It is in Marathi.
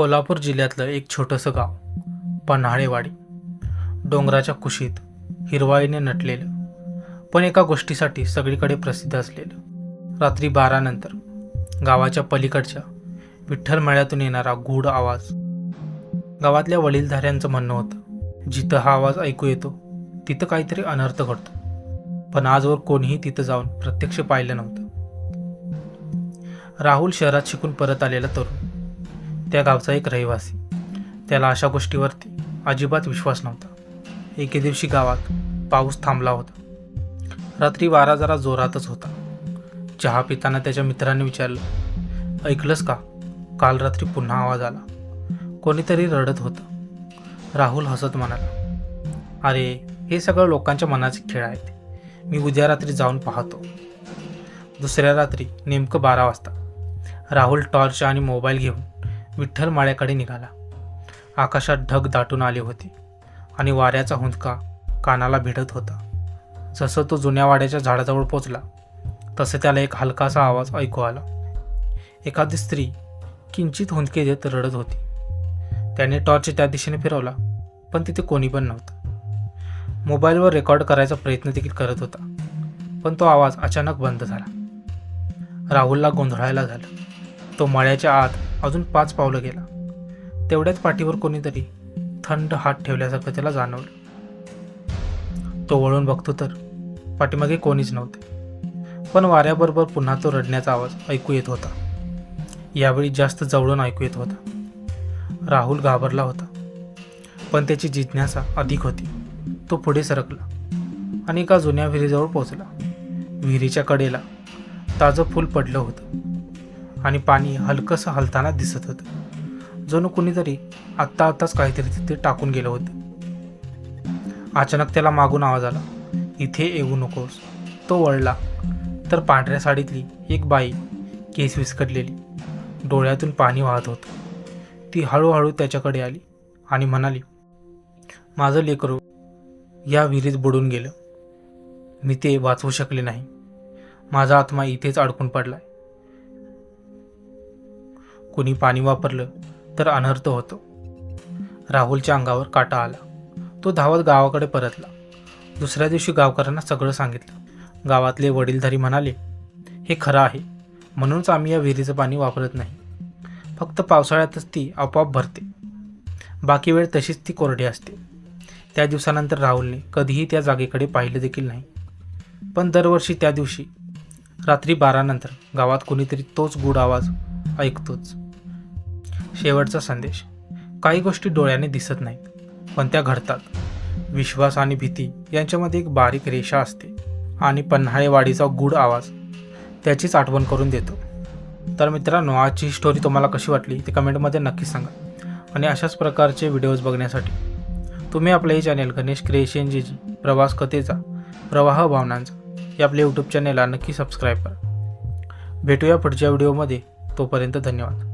कोल्हापूर जिल्ह्यातलं एक छोटंसं गाव पन्हाळेवाडी. डोंगराच्या कुशीत हिरवाईने नटलेलं पण एका गोष्टीसाठी सगळीकडे प्रसिद्ध असलेलं. रात्री बारानंतर गावाच्या पलीकडच्या विठ्ठल मळ्यातून येणारा गूढ आवाज. गावातल्या वडीलधाऱ्यांचं म्हणणं होतं जिथं हा आवाज ऐकू येतो तिथं काहीतरी अनर्थ घडतो. पण आजवर कोणीही तिथं जाऊन प्रत्यक्ष पाहिलं नव्हतं. राहुल शहरात शिकून परत आलेला तरुण त्या गावचा एक रहिवासी. त्याला अशा गोष्टीवरती अजिबात विश्वास नव्हता. एके दिवशी गावात पाऊस थांबला होता. रात्री वारा जरा जोरातच होता. चहा पिताना त्याच्या मित्राने विचारलं ऐकलंस का? काल रात्री पुन्हा आवाज आला. कोणीतरी रडत होतं. राहुल हसत म्हणाला अरे हे सगळं लोकांच्या मनाचे खेळ आहेत. मी उद्या रात्री जाऊन पाहतो. दुसऱ्या रात्री नेमकं बारा वाजता राहुल टॉर्च आणि मोबाईल घेऊन विठ्ठल माळ्याकडे निघाला. आकाशात ढग दाटून आले होते आणि वाऱ्याचा हुंदका कानाला भिडत होता. जसं तो जुन्या वाड्याच्या झाडाजवळ पोचला तसं त्याला एक हलकासा आवाज ऐकू आला. एखादी स्त्री किंचित हुंदके देत रडत होती. त्याने टॉर्च त्या दिशेने फिरवला पण तिथे कोणी पण नव्हतं. मोबाईलवर रेकॉर्ड करायचा प्रयत्न देखील करत होता पण तो आवाज अचानक बंद झाला. राहुलला गोंधळायला झालं. तो मळ्याच्या आत अजून पाच पावलं गेला. तेवढ्याच पाठीवर कोणीतरी थंड हात ठेवल्यासारखं त्याला जाणवलं. तो वळून बघतो तर पाठीमागे कोणीच नव्हते. पण वाऱ्याबरोबर पुन्हा तो रडण्याचा आवाज ऐकू येत होता. यावेळी जास्त जवळून ऐकू येत होता. राहुल घाबरला होता. पण त्याची जिज्ञासा अधिक होती. तो पुढे सरकला आणि एका जुन्या विहिरीजवळ पोहोचला. विहिरीच्या कडेला ताजं फूल पडलं होतं. आणि पाणी हलकंसं हलताना दिसत होतं. जणू कुणीतरी आत्ता आत्ताच काहीतरी तिथे टाकून गेलं होतं. अचानक त्याला मागून आवाज आला इथे येऊ नकोस. तो वळला. तर पांढऱ्या साडीतली एक बाई केस विस्कटलेली. डोळ्यातून पाणी वाहत होतं. ती हळूहळू त्याच्याकडे आली आणि म्हणाली माझं लेकरू या विहिरीत बुडून गेलं. मी ते वाचवू शकले नाही. माझा आत्मा इथेच अडकून पडलाय. कुणी पाणी वापरलं तर अनर्थ होतो. राहुलच्या अंगावर काटा आला. तो धावत गावाकडे परतला. दुसऱ्या दिवशी गावकऱ्यांना सगळं सांगितलं. गावातले वडीलधारी म्हणाले हे खरं आहे. म्हणूनच आम्ही या विहिरीचं पाणी वापरत नाही. फक्त पावसाळ्यातच ती आपोआप भरते. बाकी वेळ तशीच ती कोरडी असते. त्या दिवसानंतर राहुलने कधीही त्या जागेकडे पाहिलं देखील नाही. पण दरवर्षी त्या दिवशी रात्री बारानंतर गावात कोणीतरी तोच गूढ आवाज ऐकतोच. शेवटचा संदेश. काही गोष्टी डोळ्याने दिसत नाहीत पण त्या घडतात. विश्वास आणि भीती यांच्यामध्ये एक बारीक रेषा असते आणि पन्हाळेवाडीचा गूढ आवाज त्याचीच आठवण करून देतो. तर मित्रांनो आजची ही स्टोरी तुम्हाला कशी वाटली ते कमेंटमध्ये नक्की सांगा आणि अशाच प्रकारचे व्हिडिओज बघण्यासाठी तुम्ही आपलं हे चॅनेल गणेश क्रिएशन जी जी प्रवास कथेचा प्रवाह भावनांचा हे आपल्या यूट्यूब चॅनेलला नक्की सबस्क्राईब करा. भेटूया पुढच्या व्हिडिओमध्ये तोपर्यंत धन्यवाद.